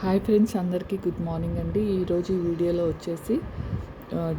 Hi friends అందరికీ good morning అండి. ఈరోజు ఈ వీడియోలో వచ్చేసి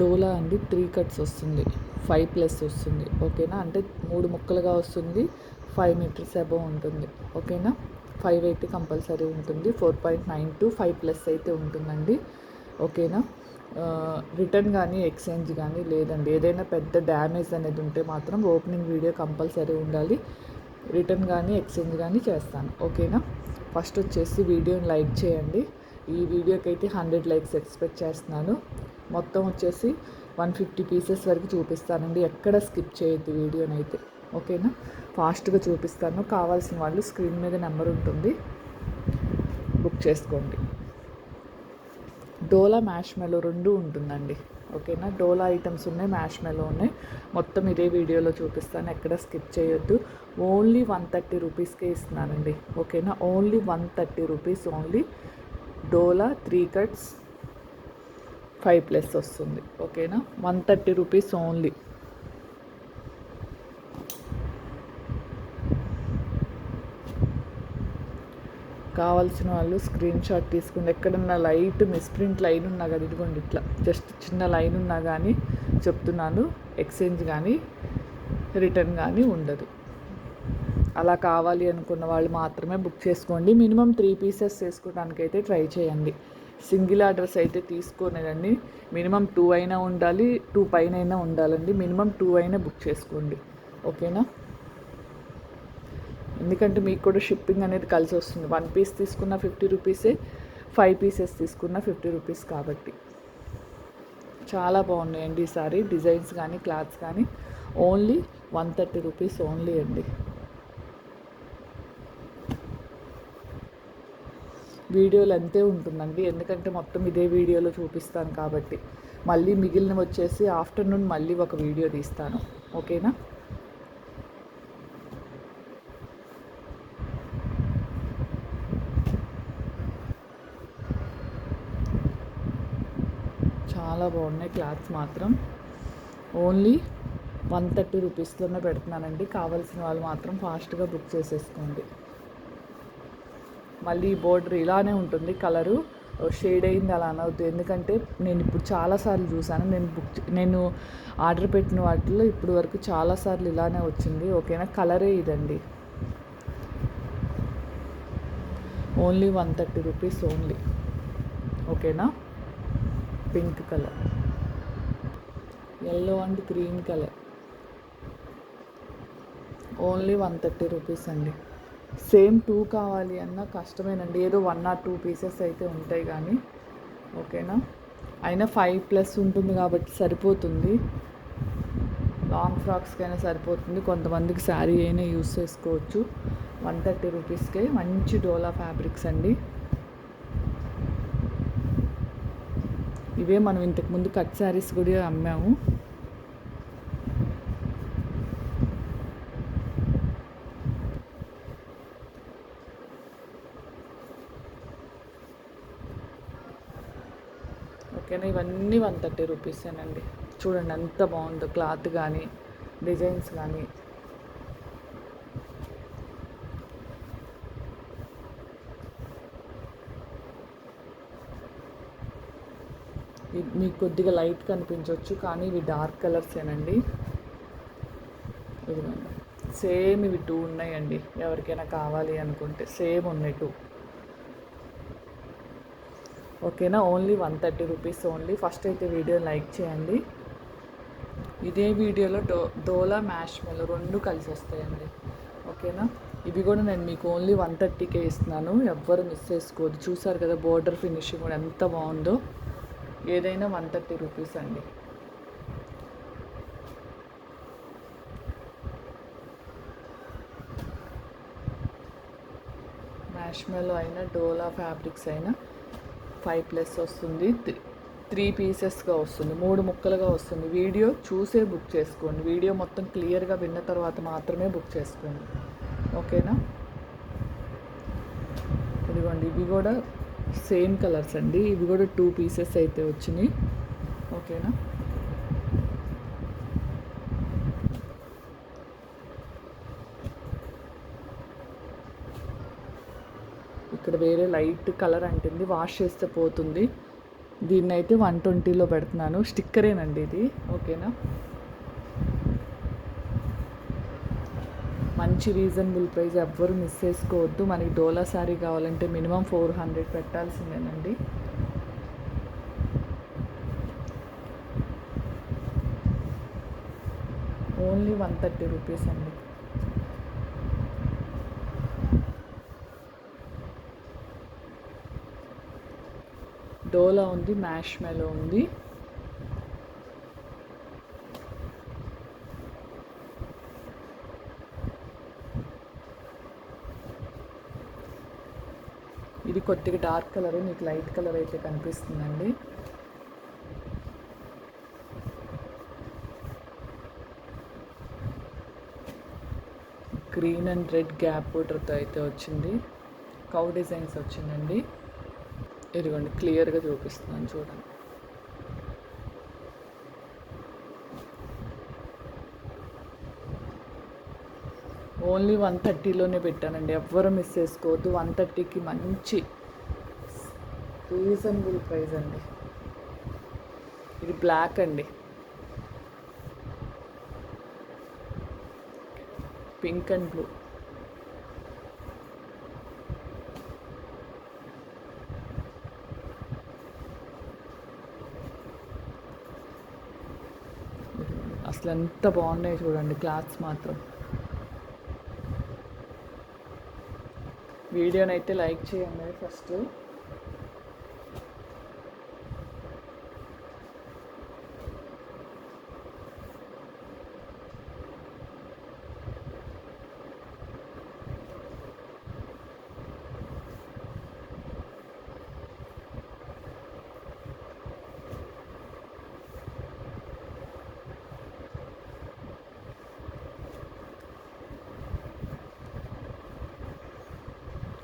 డోలా అండి. త్రీ కట్స్ వస్తుంది. ఫైవ్ ప్లస్ వస్తుంది. ఓకేనా? అంటే మూడు ముక్కలుగా వస్తుంది. ఫైవ్ మీటర్స్ అబవ్ ఉంటుంది. ఓకేనా? ఫైవ్ అయితే కంపల్సరీ ఉంటుంది. Four point nine two five plus అయితే ఉంటుందండి. ఓకేనా? రిటర్న్ కానీ ఎక్స్చేంజ్ కానీ లేదండి. ఏదైనా పెద్ద డ్యామేజ్ అనేది ఉంటే మాత్రం ఓపెనింగ్ వీడియో కంపల్సరీ ఉండాలి. రిటర్న్ కానీ ఎక్స్చేంజ్ కానీ చేస్తాను. ఓకేనా? ఫస్ట్ వచ్చేసి వీడియోని లైక్ చేయండి. ఈ వీడియోకి అయితే హండ్రెడ్ లైక్స్ ఎక్స్పెక్ట్ చేస్తున్నాను. మొత్తం వచ్చేసి వన్ ఫిఫ్టీ పీసెస్ వరకు చూపిస్తానండి. ఎక్కడ స్కిప్ చేయొద్దు వీడియోని అయితే ఓకేనా? ఫాస్ట్గా చూపిస్తాను. కావాల్సిన వాళ్ళు స్క్రీన్ మీద నెంబర్ ఉంటుంది. బుక్ చేసుకోండి. డోలా మ్యాష్ మెలో రెండు ఉంటుందండి. ఓకేనా? డోలా ఐటమ్స్ ఉన్నాయి మ్యాష్ మెలో ఉన్నాయి. మొత్తం ఇదే వీడియోలో చూపిస్తాను ఎక్కడ స్కిప్ చేయొద్దు. ఓన్లీ వన్ థర్టీ రూపీస్కే ఇస్తున్నానండి ఓకేనా? Only one thirty rupees only డోలా త్రీ కట్స్ ఫైవ్ ప్లస్ వస్తుంది ఓకేనా? వన్ థర్టీ రూపీస్ ఓన్లీ కావాల్సిన వాళ్ళు స్క్రీన్ షాట్ తీసుకుని ఎక్కడన్నా లైట్ మిస్ప్రింట్ లైన్ ఉన్నా కదా ఇదిగోండి ఇట్లా జస్ట్ చిన్న లైన్ ఉన్నా కానీ చెప్తున్నాను ఎక్స్చేంజ్ కానీ రిటర్న్ కానీ ఉండదు. అలా కావాలి అనుకున్న వాళ్ళు మాత్రమే బుక్ చేసుకోండి. మినిమం త్రీ పీసెస్ చేసుకోవడానికి అయితే ట్రై చేయండి. సింగిల్ ఆర్డర్స్ అయితే తీసుకోనేదండి మినిమం టూ అయినా ఉండాలి టూ పైన అయినా ఉండాలండి. మినిమం టూ అయినా బుక్ చేసుకోండి. ఓకేనా ఎందుకంటే మీకు కూడా షిప్పింగ్ అనేది కలిసి వస్తుంది. వన్ పీస్ తీసుకున్న ఫిఫ్టీ రూపీసే ఫైవ్ పీసెస్ తీసుకున్న ఫిఫ్టీ రూపీస్ కాబట్టి. చాలా బాగున్నాయండి ఈసారి డిజైన్స్ కానీ క్లాత్స్ కానీ only one thirty rupees only అండి. వీడియోలు అంతే ఉంటుందండి. ఎందుకంటే మొత్తం ఇదే వీడియోలో చూపిస్తాను కాబట్టి. మళ్ళీ మిగిలిన వచ్చేసి ఆఫ్టర్నూన్ మళ్ళీ ఒక వీడియో తీస్తాను. ఓకేనా? చాలా బాగున్నాయి క్లాత్స్ మాత్రం. ఓన్లీ వన్ థర్టీ రూపీస్లోనే పెడుతున్నానండి. కావాల్సిన వాళ్ళు మాత్రం ఫాస్ట్గా బుక్ చేసేసుకోండి. మళ్ళీ బోర్డర్ ఇలానే ఉంటుంది కలరు. షేడ్ అయింది అలా అనవద్దు ఎందుకంటే నేను ఇప్పుడు చాలాసార్లు చూసాను నేను బుక్ చే- నేను ఆర్డర్ పెట్టిన వాటిలో ఇప్పుడు వరకు చాలాసార్లు ఇలానే వచ్చింది. ఓకేనా? కలరే ఇదండి. Only one thirty rupees only. ఓకేనా? Pink colour. Yellow and green colour. Only one thirty rupees అండి. సేమ్ టూ కావాలి అన్న కష్టమేనండి. ఏదో వన్ ఆర్ టూ పీసెస్ అయితే ఉంటాయి కానీ. ఓకేనా అయినా ఫైవ్ ప్లస్ ఉంటుంది కాబట్టి సరిపోతుంది. లాంగ్ ఫ్రాక్స్కైనా సరిపోతుంది. కొంతమందికి శారీ అయినా యూస్ చేసుకోవచ్చు. వన్ థర్టీ రూపీస్కే మంచి డోలా ఫ్యాబ్రిక్స్ అండి. ఇవే మనం ఇంతకుముందు కట్ శారీస్ కూడా అమ్మాము. ఓకేనా? ఇవన్నీ వన్ థర్టీ రూపీసేనండి. చూడండి ఎంత బాగుందో క్లాత్ కానీ డిజైన్స్ కానీ ఇ- మీకు కొద్దిగా లైట్ కనిపించవచ్చు కానీ ఇవి డార్క్ కలర్సేనండి ఇదిగోండి సేమ్ ఇవి టూ ఉన్నాయండి ఎవరికైనా కావాలి అనుకుంటే. సేమ్ ఉన్నాయి టూ. ఓకేనా? Only one thirty rupees only. First అయితే వీడియో లైక్ చేయండి. ఇదే వీడియోలో డో డోలా మ్యాష్ మెల్ రెండు కలిసి వస్తాయండి. ఓకేనా? ఇవి కూడా నేను మీకు ఓన్లీ వన్ థర్టీకే ఇస్తున్నాను. ఎవ్వరు మిస్ చేసుకోవద్దు. చూసారు కదా బోర్డర్ ఫినిషింగ్ కూడా ఎంత బాగుందో. ఏదైనా వన్ థర్టీ రూపీస్ అండి. మ్యాష్మెలో అయినా డోలా ఫ్యాబ్రిక్స్ అయినా ఫైవ్ ప్లస్ వస్తుంది. త్రీ- త్రీ పీసెస్గా వస్తుంది. మూడు ముక్కలుగా వస్తుంది. వీడియో చూసే బుక్ చేసుకోండి. వీడియో మొత్తం క్లియర్గా విన్న తర్వాత మాత్రమే బుక్ చేసుకోండి. ఓకేనా ఇదిగోండి ఇవి కూడా సేమ్ కలర్స్ అండి. ఇవి కూడా టూ పీసెస్ అయితే వచ్చినాయి. ఓకేనా? ఇక్కడ వేరే లైట్ కలర్ అంటుంది. వాష్ చేస్తే పోతుంది. దీన్ని అయితే వన్ ట్వంటీలో పెడుతున్నాను. స్టిక్కరేనండి ఇది. ఓకేనా? మంచి రీజనబుల్ ప్రైస్ ఎవ్వరు మిస్ చేసుకోవద్దు. మనకి డోలా శారీ కావాలంటే మినిమం ఫోర్ హండ్రెడ్ పెట్టాల్సిందేనండి. ఓన్లీ వన్ థర్టీ రూపీస్ అండి. డోలా ఉంది మ్యాష్ మెలో ఉంది. ఇది కొద్దిగా డార్క్ కలర్ మీకు లైట్ కలర్ అయితే కనిపిస్తుందండి. గ్రీన్ అండ్ రెడ్ గ్యాప్ బోర్డర్తో అయితే వచ్చింది. కౌ డిజైన్స్ వచ్చిందండి. ఇదిగోండి క్లియర్గా చూపిస్తున్నాను చూడండి. ఓన్లీ వన్ థర్టీలోనే పెట్టానండి. ఎవ్వరు మిస్ చేసుకోవద్దు. వన్ థర్టీకి మంచి రీజనబుల్ ప్రైస్ అండి. ఇది బ్లాక్ అండి. Pink and blue. అసలు ఎంత బాగున్నాయి చూడండి. క్లాత్స్ మాత్రం. వీడియోనైతే లైక్ చేయండి ఫస్ట్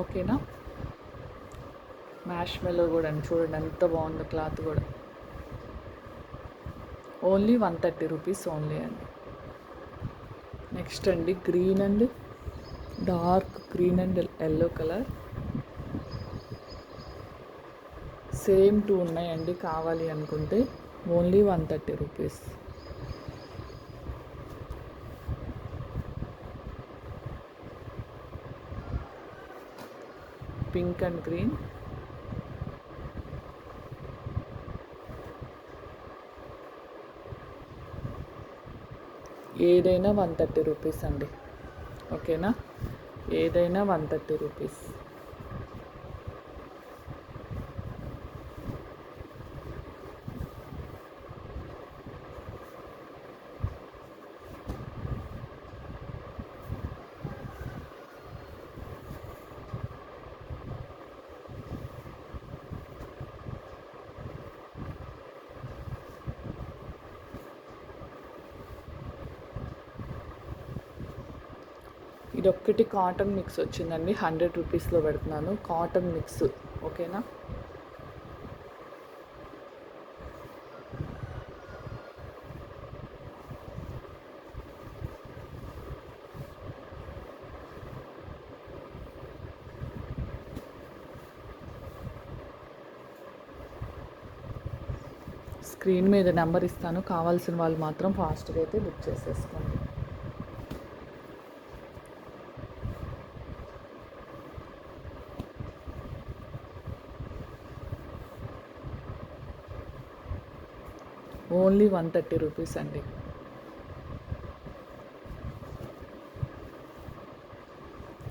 ఓకేనా? మ్యాష్ మెలో కూడా అండి. చూడండి ఎంత బాగుందో క్లాత్ కూడా. Only one thirty rupees only అండి. నెక్స్ట్ అండి green and. Dark green and yellow colour same two ఉన్నాయండి కావాలి అనుకుంటే. Only one thirty rupees pink and green. ఏదైనా వన్ థర్టీ రూపీస్ అండి. ఓకేనా? ఏదైనా వన్ థర్టీ రూపీస్. ఇది ఒక్కటి కాటన్ మిక్స్ వచ్చిందండి. హండ్రెడ్ రూపీస్లో పెడుతున్నాను. Cotton mix. ఓకేనా? స్క్రీన్ మీద నెంబర్ ఇస్తాను. కావాల్సిన వాళ్ళు మాత్రం ఫాస్ట్గా అయితే బుక్ చేసేసుకోండి. ఓన్లీ వన్ థర్టీ రూపీస్ అండి.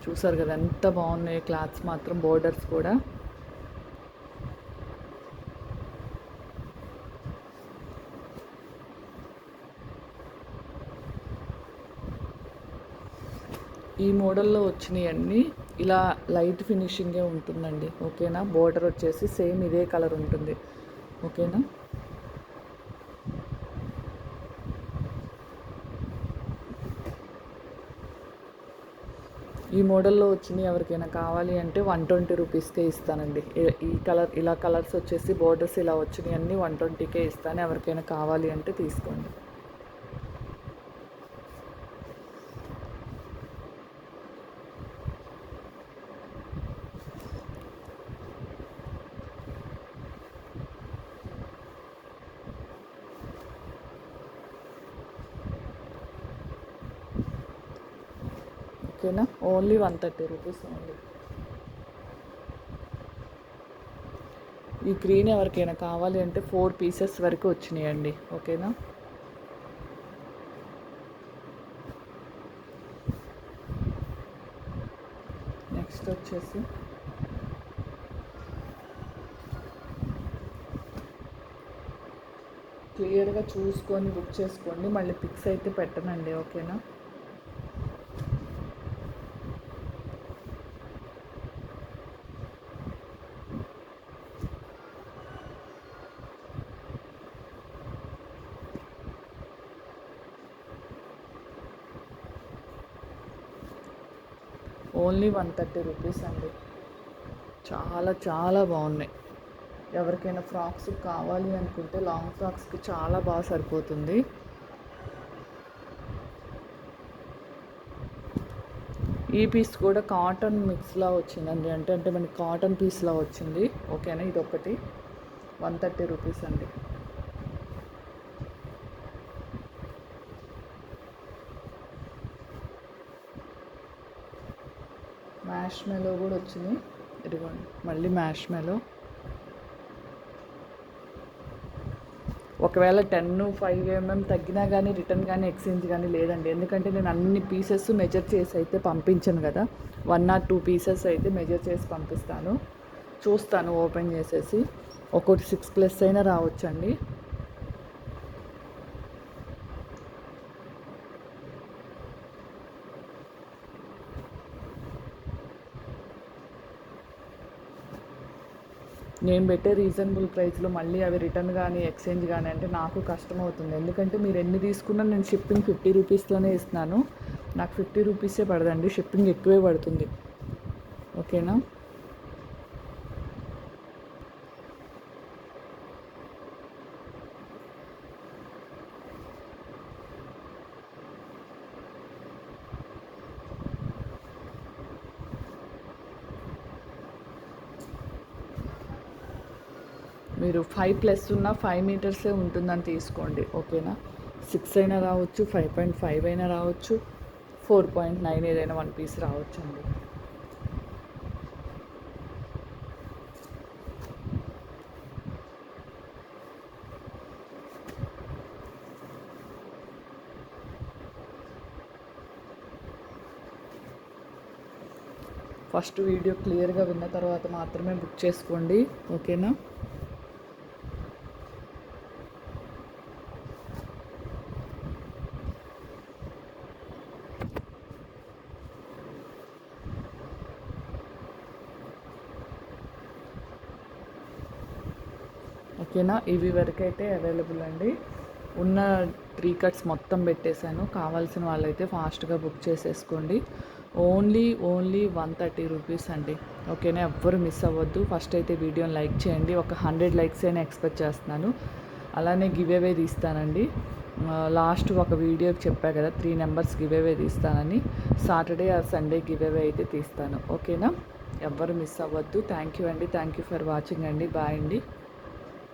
చూసారు కదా ఎంత బాగున్నాయి క్లాత్స్ మాత్రం బోర్డర్స్ కూడా. ఈ మోడల్లో వచ్చినాయన్నీ ఇలా లైట్ ఫినిషింగే ఉంటుందండి. ఓకేనా? బోర్డర్ వచ్చేసి సేమ్ ఇదే కలర్ ఉంటుంది. ఓకేనా? ఈ మోడల్లో వచ్చినాయి ఎవరికైనా కావాలి అంటే వన్ ట్వంటీ రూపీస్కే ఇస్తానండి. ఈ కలర్ ఇలా కలర్స్ వచ్చేసి బోర్డర్స్ ఇలా వచ్చినాయి అన్నీ వన్ ట్వంటీకే ఇస్తాను. ఎవరికైనా కావాలి అంటే తీసుకోండి. ఓకేనా? Only one thirty rupees only ఈ గ్రీన్ ఎవరికైనా కావాలి అంటే ఫోర్ పీసెస్ వరకు వచ్చినాయండి. ఓకేనా? నెక్స్ట్ వచ్చేసి క్లియర్గా చూసుకొని బుక్ చేసుకోండి. మళ్ళీ పిక్స్ అయితే పెట్టనండి. ఓకేనా? ఓన్లీ వన్ థర్టీ రూపీస్ అండి. చాలా చాలా బాగున్నాయి. ఎవరికైనా ఫ్రాక్స్ కావాలి అనుకుంటే లాంగ్ ఫ్రాక్స్కి చాలా బాగా సరిపోతుంది. ఈ పీస్ కూడా కాటన్ మిక్స్లా వచ్చిందండి. అంటే అంటే మనకి కాటన్ పీస్లా వచ్చింది. ఓకేనా? ఇది ఒకటి వన్ థర్టీ రూపీస్ అండి. మ్యాష్ మెలో కూడా వచ్చింది. ఇదిగోండి మళ్ళీ మ్యాష్ మెలో ఒకవేళ టెన్ ఫైవ్ ఎంఎం తగ్గినా కానీ రిటర్న్ కానీ ఎక్స్చేంజ్ కానీ లేదండి. ఎందుకంటే నేను అన్ని పీసెస్ మెజర్ చేసి అయితే పంపించను కదా. వన్ ఆర్ టూ పీసెస్ అయితే మెజర్ చేసి పంపిస్తాను. చూస్తాను ఓపెన్ చేసేసి. ఒకటి సిక్స్ ప్లస్ అయినా రావచ్చండి. నేను పెట్టే రీజనబుల్ ప్రైస్లో మళ్ళీ అవి రిటర్న్ కానీ ఎక్స్చేంజ్ కానీ అంటే నాకు కష్టం అవుతుంది ఎందుకంటే మీరు ఎన్ని తీసుకున్నా నేను షిప్పింగ్ ఫిఫ్టీ రూపీస్లోనే ఇస్తున్నాను. నాకు ఫిఫ్టీ రూపీసే పడదండి షిప్పింగ్ ఎక్కువే పడుతుంది. ఓకేనా మీరు ఫైవ్ ప్లస్ ఉన్న ఫైవ్ మీటర్సే ఉంటుందని తీసుకోండి ఓకేనా? సిక్స్ అయినా రావచ్చు ఫైవ్ పాయింట్ ఫైవ్ అయినా రావచ్చు ఫోర్ పాయింట్ నైన్ ఏదైనా వన్ పీస్ రావచ్చు అండి ఫస్ట్ వీడియో క్లియర్గా విన్న తర్వాత మాత్రమే బుక్ చేసుకోండి ఓకేనా? ఓకేనా ఇవి వరకైతే అవైలబుల్ అండి. ఉన్న త్రీ కట్స్ మొత్తం పెట్టేశాను. కావాల్సిన వాళ్ళైతే ఫాస్ట్గా బుక్ చేసేసుకోండి. Only only one thirty rupees అండి. ఓకేనా? ఎవ్వరు మిస్ అవ్వద్దు. ఫస్ట్ అయితే వీడియోని లైక్ చేయండి. ఒక హండ్రెడ్ లైక్స్ అయినా ఎక్స్పెక్ట్ చేస్తున్నాను. అలానే గివ్ అవే తీస్తానండి. లాస్ట్ ఒక వీడియోకి చెప్పా కదా త్రీ నెంబర్స్ గివ్ అవే తీస్తానని. సాటర్డే ఆ సండే గివ్ అవే అయితే తీస్తాను. ఓకేనా? ఎవ్వరు మిస్ అవ్వద్దు. థ్యాంక్ యూ అండి. థ్యాంక్ యూ ఫర్ వాచింగ్ అండి. బాయ్ అండి.